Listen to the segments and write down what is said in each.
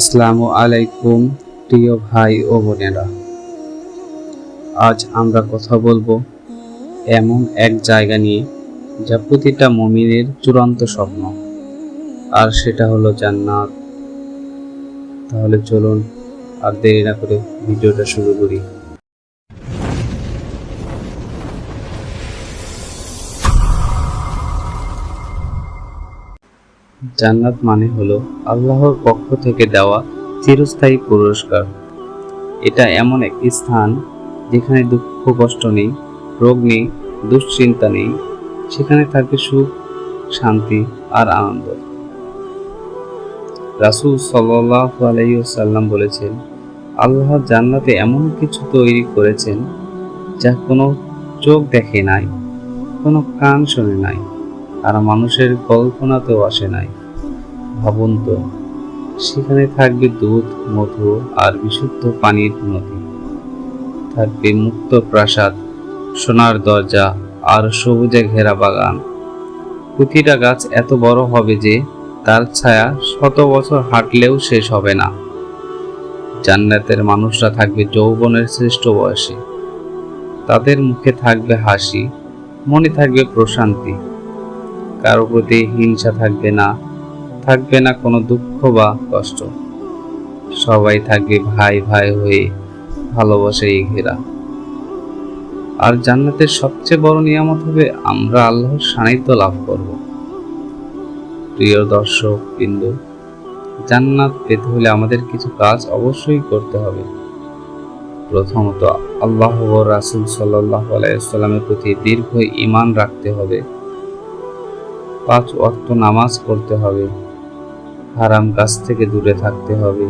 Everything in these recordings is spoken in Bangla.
আসসালামু আলাইকুম, প্রিয় ভাই ও বোনেরা। আজ আমরা কথা বলব এমন এক জায়গা নিয়ে, যা প্রতিটা মমিনের চূড়ান্ত স্বপ্ন। আর সেটা হলো জান্নাত। তাহলে চলুন আর দেরি না করে ভিডিওটা শুরু করি। জান্নাত মানে হলো আল্লাহর পক্ষ থেকে দেওয়া চিরস্থায়ী পুরস্কার। এটা এমন এক স্থান যেখানে দুঃখ, কষ্ট নেই, রোগ নেই, দুশ্চিন্তা নেই, সেখানে থাকবে সুখ, শান্তি আর আনন্দ। রাসূল ওয়াসাল্লাম বলেছেন, আল্লাহ জান্নাতে এমন কিছু তৈরি করেছেন যা কোনো চোখ দেখে নাই, কোনো কান শোনে নাই, আর মানুষের কল্পনাতেও আসে নাই। ভাবুন তো সেখানে থাকবে দুধ, মধু আর বিশুদ্ধ পানির নদী। থাকবে মুক্ত প্রাসাদ, সোনার দরজা আর সবুজে ঘেরা বাগান। প্রতিটা গাছ এত বড় হবে যে তার ছায়া শত বছর হাঁটলেও শেষ হবে না। জান্নাতের মানুষরা থাকবে যৌবনের শ্রেষ্ঠ বয়সে। তাদের মুখে থাকবে হাসি, মনে থাকবে প্রশান্তি। কারও প্রতি হিংসা থাকবে না। থাকবে না কোনো দুঃখ বা কষ্ট। সবাই থাকবে ভাই ভাই হয়ে ভালোবাসায় ঘেরা। আর জান্নাতের সবচেয়ে বড় নিয়ামত হবে আমরা আল্লাহর সান্নিধ্য লাভ করব। প্রিয় দর্শক বিন্দু, জান্নাত পেতে হলে আমাদের কিছু কাজ অবশ্যই করতে হবে। প্রথমত আল্লাহ রাসুল সাল্লাহ আলাইসাল্লামের প্রতি দীর্ঘ ইমান রাখতে হবে। পাঁচ অর্থ নামাজ পড়তে হবে। হারাম কাজ থেকে দূরে থাকতে হবে।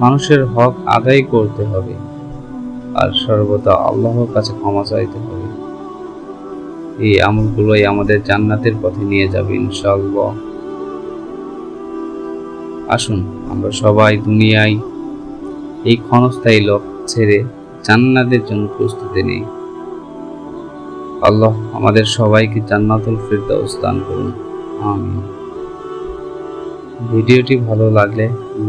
মানুষের হক আদায় করতে হবে। আর সর্বদা আল্লাহর কাছে ক্ষমা চাইতে হবে। এই আমলগুলোই আমাদের জান্নাতের পথে নিয়ে যাবে ইনশাআল্লাহ। আসুন, আমরা সবাই দুনিয়ায় এই ক্ষণস্থায়ী লোক ছেড়ে জান্নাতের জন্য প্রস্তুতি নেই। আল্লাহ আমাদের সবাইকে জান্নাতুল ফিরদাউস দান করুন। আমিন। ভিডিওটি ভালো লাগলে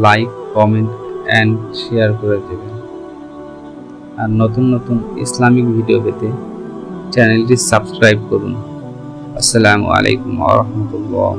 লাইক কমেন্ট অ্যান্ড শেয়ার করে দেবেন। আর নতুন নতুন ইসলামিক ভিডিও পেতে চ্যানেলটি সাবস্ক্রাইব করুন। আসসালামু আলাইকুম আ রহমতুল্লাহ।